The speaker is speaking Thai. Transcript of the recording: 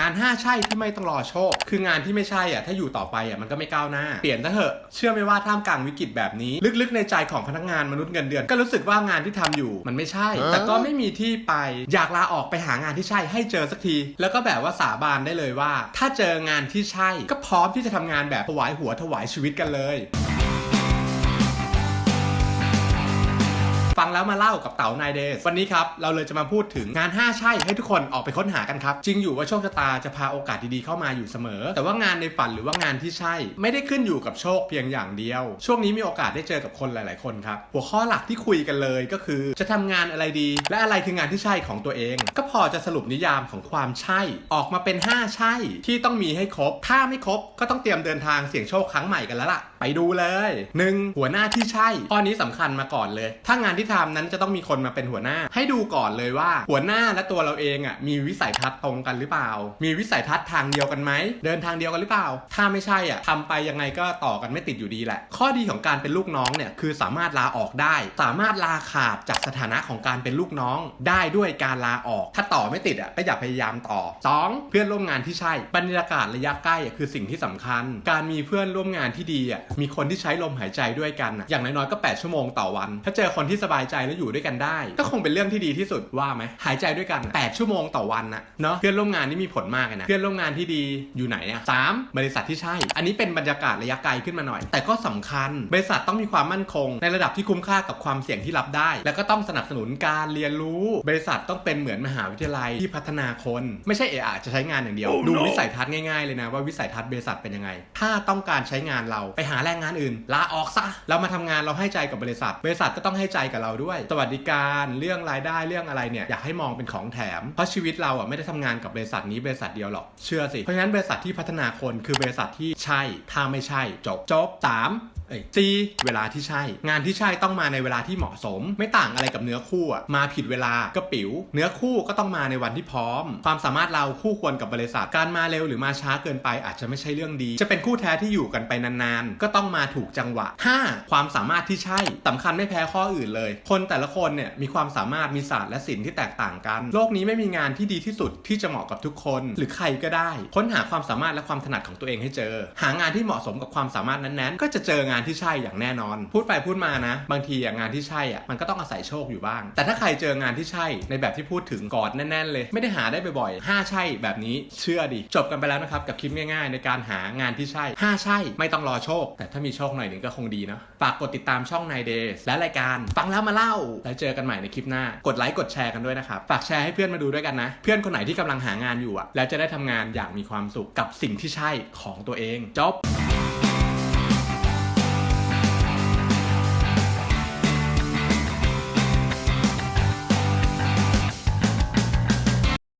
งาน 5 ใช่ที่ไม่ต้องรอโชค คืองานที่ไม่ใช่อะถ้าอยู่ต่อไปอะมันก็ไม่ก้าวหน้า เปลี่ยนซะเถอะเชื่อไหมว่าท่ามกลางวิกฤตแบบนี้ ลึกๆในใจของพนักงานมนุษย์เงินเดือน ก็รู้สึกว่างานที่ทำอยู่มันไม่ใช่ แต่ก็ไม่มีที่ไปอยากลาออกไปหางานที่ใช่ให้เจอสักที แล้วก็แบบว่าสาบานได้เลยว่า ถ้าเจองานที่ใช่ ก็พร้อมที่จะทำงานแบบถวายหัวถวายชีวิตกันเลย ฟังแล้วมาเล่ากับเต๋านายเดสวันนี้ครับ เราเลยจะมาพูดถึงงาน 5 ใช่ให้ทุกคนออกไปค้นหากันครับ จริงอยู่ว่าโชคชะตาจะพาโอกาสดีๆเข้ามาอยู่เสมอ แต่ว่างานในฝันหรือว่างานที่ใช่ ไม่ได้ขึ้นอยู่กับโชคเพียงอย่างเดียว ช่วงนี้มีโอกาสได้เจอกับคนหลาย ๆ คนครับ หัวข้อหลักที่คุยกันเลยก็คือ จะทำงานอะไรดี และอะไรคืองานที่ใช่ของตัวเอง ก็พอจะสรุปนิยามของความใช่ ออกมาเป็น 5 ใช่ ที่ต้องมีให้ครบ ถ้าไม่ครบก็ต้องเตรียมเดินทางเสี่ยงโชคครั้งใหม่กันแล้วล่ะ ไปดูเลย 1. หัวหน้าที่ใช่ข้อนี้สำคัญมาก่อนเลย ถ้างานที่ทำนั้นจะต้องมีคนมาเป็นหัวหน้า ให้ดูก่อนเลยว่า หัวหน้าและตัวเราเองอะมีวิสัยทัศน์ตรงกันหรือเปล่า มีวิสัยทัศน์ทางเดียวกันไหมเดินทางเดียวกันหรือเปล่า ถ้าไม่ใช่อะทำไปยังไงก็ต่อกันไม่ติดอยู่ดีแหละ ข้อดีของการเป็นลูกน้องเนี่ยคือสามารถลาออกได้ สามารถลาขาดจากสถานะของการเป็นลูกน้อง ได้ด้วยการลาออก ถ้าต่อไม่ติดอะก็อย่าพยายามต่อ 2. เพื่อนร่วมงานที่ใช่บรรยากาศระยะใกล้อะคือสิ่งที่สำคัญ การมีเพื่อนร่วมงานที่ดีอะมีคนที่ใช้ลมหายใจด้วยกันอะอย่างน้อยๆก็ 8 ชั่วโมงต่อวัน ถ้าเจอคนที่สบายใจแล้วอยู่ด้วยกันได้ ก็คงเป็นเรื่องที่ดีที่สุดว่าไหมหายใจด้วยกัน 8 ชั่วโมงต่อวันนะเนาะเพื่อนร่วมงานนี่มีผลมากเลยนะเพื่อนร่วมงานที่ดีอยู่ไหนอะสามบริษัทที่ใช่ อันนี้เป็นบรรยากาศระยะไกลขึ้นมาหน่อย แต่ก็สำคัญ บริษัทต้องมีความมั่นคง ในระดับที่คุ้มค่ากับความเสี่ยงที่รับได้ แล้วก็ต้องสนับสนุนการเรียนรู้ บริษัทต้องเป็นเหมือนมหาวิทยาลัยที่พัฒนาคน ไม่ใช่เอะอะจะใช้งานอย่างเดียว Oh, ดู no วิสัยทัศน์ง่ายๆเลยนะว่าวิสัยทัศน์บริษัทเป็นยังไง ถ้าต้องการใช้งานเราไปหาแรงงานอื่นลาออกซะเรามาทำงานเราให้ใจกับบริษัท บริษัทก็ต้องให้ใจกับเราด้วย สวัสดิการเรื่องรายได้เรื่องอะไรเนี่ยอยากให้มองเป็นของแถม เพราะชีวิตเราอะไม่ได้ทำงานกับบริษัทนี้บริษัทเดียวหรอกเชื่อสิเพราะฉะนั้นบริษัทที่พัฒนาคนคือบริษัทที่ใช่ถ้าไม่ใช่จบจบสาม เอ้ย G เวลาที่ใช่ งานที่ใช่ต้องมาในเวลาที่เหมาะสม ไม่ต่างอะไรกับเนื้อคู่อะมาผิดเวลาก็ปิ๋ว เนื้อคู่ก็ต้องมาในวันที่พร้อม ความสามารถเราคู่ควรกับบริษัท การมาเร็วหรือมาช้าเกินไปอาจจะไม่ใช่เรื่องดี จะเป็นคู่แท้ที่อยู่กันไปนานๆ ก็ต้องมาถูกจังหวะ 5. ความสามารถที่ใช่สำคัญไม่แพ้ข้ออื่นเลย คนแต่ละคนเนี่ยมีความสามารถมีศาสตร์และศิลป์ที่แตกต่างกัน โลกนี้ไม่มีงานที่ดีที่สุดที่จะเหมาะกับทุกคน หรือใครก็ได้ ค้นหาความสามารถและความถนัดของตัวเองให้เจอ หางานที่เหมาะสมกับความสามารถนั้นๆ ก็จะเจองานที่ใช่อย่างแน่นอน พูดไปพูดมานะ บางทีอะงานที่ใช่อะมันก็ต้องอาศัยโชคอยู่บ้าง แต่ถ้าใครเจองานที่ใช่ในแบบที่พูดถึงกอดแน่นๆ เลย ไม่ได้หาได้บ่อยๆห้าใช่แบบนี้เชื่อดิจบกันไปแล้วนะครับกับคลิปง่ายๆ ในการหางานที่ใช่ห้าใช่ไม่ต้องรอโชค แต่ถ้ามีโชคหน่อยหนึ่งก็คงดีเนาะฝากกดติดตามช่องนายเดย์และรายการฟังแล้วมาเล่า แล้วเจอกันใหม่ในคลิปหน้ากดไลค์กดแชร์กันด้วยนะครับฝากแชร์ให้เพื่อนมาดูด้วยกันนะ เพื่อนคนไหนที่กำลังหางานอยู่อะแล้วจะได้ทำงานอย่างมีความสุขกับสิ่งที่ใช่ของตัวเองจบ